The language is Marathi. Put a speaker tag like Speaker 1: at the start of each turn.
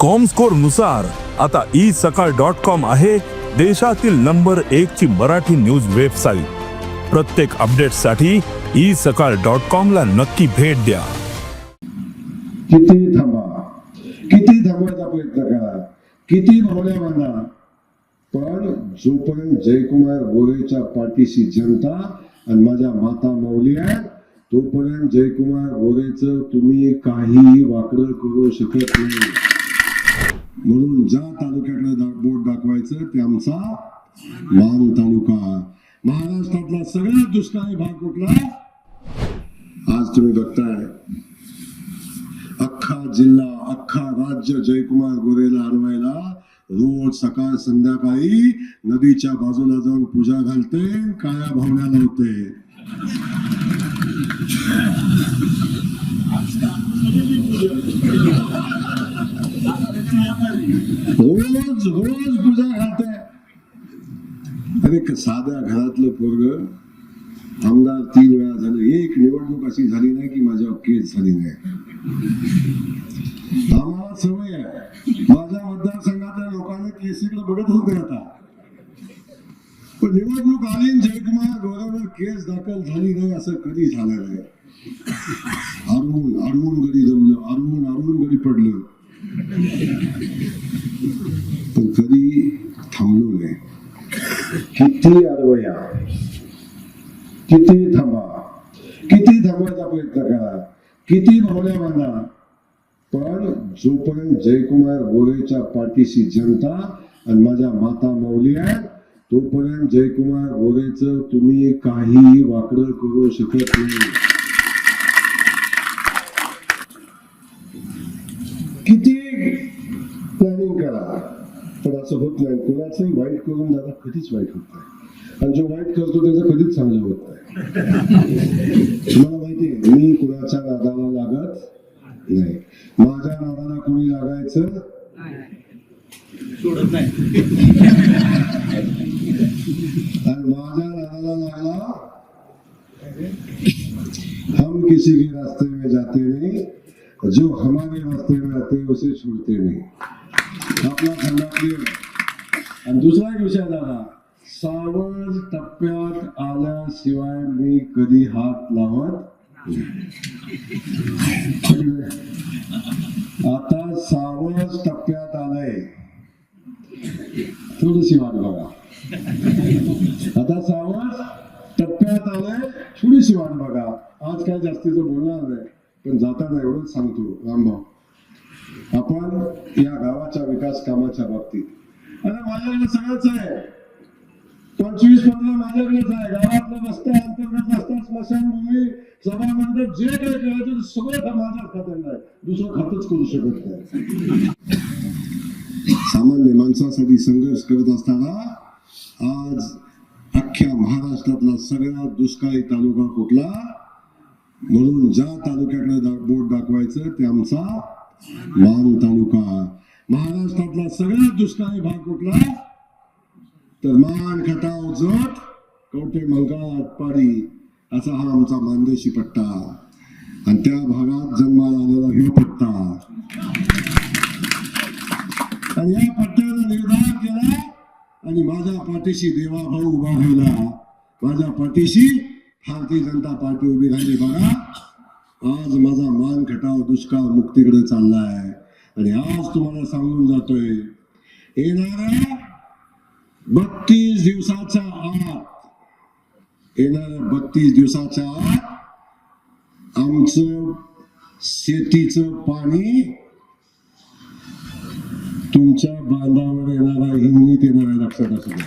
Speaker 1: कॉमस्कोरनुसार आता ई सकाळ डॉट कॉम आहे देशातील नंबर एक ची मराठी न्यूज वेबसाईट प्रत्येक अपडेटसाठी ई सकाळ डॉट कॉम ला नक्की भेट द्या.
Speaker 2: किती थांबा. किती थांबवायचा प्रयत्न करा. किती भावल्या बांधा पण जोपर्यंत जयकुमार गोरेच्या पाठीशी जनता आणि माझ्या माता मौली आहे तोपर्यंत जयकुमार गोरेचं तुम्ही काही वाकडं करू शकत नाही. म्हणून ज्या तालुक्याकडे बोट दाखवायचं ते आमचा मान तालुका. महाराष्ट्रातला सगळ्यात दुष्काळी भाग कुठला? आज तुम्ही बघताय. अख्खा जिल्हा अख्खा राज्य जयकुमार गोरेला हरवायला रोज सकाळ संध्याकाळी नदीच्या बाजूला जाऊन पूजा घालते काळ्या भावना लावते रोज पूजा घालते अरे साध्या घरातलं पोरग आमदार तीन वेळा झालं. एक निवडणूक अशी झाली नाही की माझ्यावर केस झाली नाही. आम्हाला सवय आहे. माझ्या मतदारसंघातल्या लोकांना केसीकडे बघत होते आता. पण निवडणूक आली जयकुमार गौरववर केस दाखल झाली नाही असं कधी झालं नाही. अडवून अडवून गडी जमलं. अडवून अडवून गडी पडलं. पण कधी थांबलो नाही किती अडवया किती थांबा किती थांबवायचा प्रयत्न करा किती भावल्या बांधा पण जोपर्यंत जयकुमार गोरेच्या पाठीशी जनता आणि माझ्या माता मौली आहेत तोपर्यंत जयकुमार गोरेच तुम्ही काही वाकडं करू शकत नाही किती प्लॅनिंग पण असं होत नाही कोणाचंही वाईट करून दादा कधीच वाईट होत नाही आणि जो वाईट करतो त्याचं कधीच चांगलं होत नाही तुम्हाला माहिती मी कुणाच्या नादाला लागत नाही माझ्या नादाला कोणी लागायचं आणि माझ्या नादाला लागला हम किसी के रास्ते में जाते नहीं जो हमारे रास्ते में आते उसे छोड़ते नहीं आपला खंडातली आणि दुसरा एक विषय दादा सावध टप्प्यात आल्याशिवाय मी कधी हात लावत आता सावध टप्प्यात आलंय. थोडीशी वाट बघा. आता सावध टप्प्यात आलंय थोडीशी वाट बघा. आज काय जास्तीचं बोलणार नाही पण जाताना एवढंच सांगतो रामभाऊ. आपण या गावाच्या विकास कामाच्या बाबतीत. आणि माझ्याकडे सगळंच आहे. पंचवीस पंधरा माझ्याकडेच आहे. गावातलं रस्ता अंतर्गत रस्ता स्मशानभूमी सभा मंडप जे काही करायचं ते सगळं खा- माझ्याच खात्याला आहे. दुसरं खातच करू शकत नाही. सामान्य माणसासाठी संघर्ष करत असताना आज अख्ख्या महाराष्ट्रातला सगळ्यात दुष्काळी तालुका कुठला? म्हणून ज्या तालुक्याकडे बोट दाखवायचं ते आमचा माण तालुका. महाराष्ट्रातला सगळ्यात दुष्काळी भाग कुठला? तर मान खटाव जट कवटे मंगळ पाडी. असा हा आमचा मानदेशी पट्टा. आणि त्या भागात जन्माला आलेला हे पट्टा. आणि या पट्ट्यानं निर्धार केला आणि माझ्या पाठीशी देवा भाऊ उभा राहिला. माझ्या पाठीशी भारतीय जनता पार्टी उभी राहिली बघा. आज माझा मान खटाव दुष्काळ मुक्तीकडे चाललाय. आणि आज तुम्हाला सांगून जातोय येणाऱ्या बत्तीस दिवसाच्या आत येणाऱ्या बत्तीस दिवसाच्या आत आमचं शेतीचं पाणी तुमच्या बांधावर येणारा हिंगणीत येणारा लक्षात असू द्या.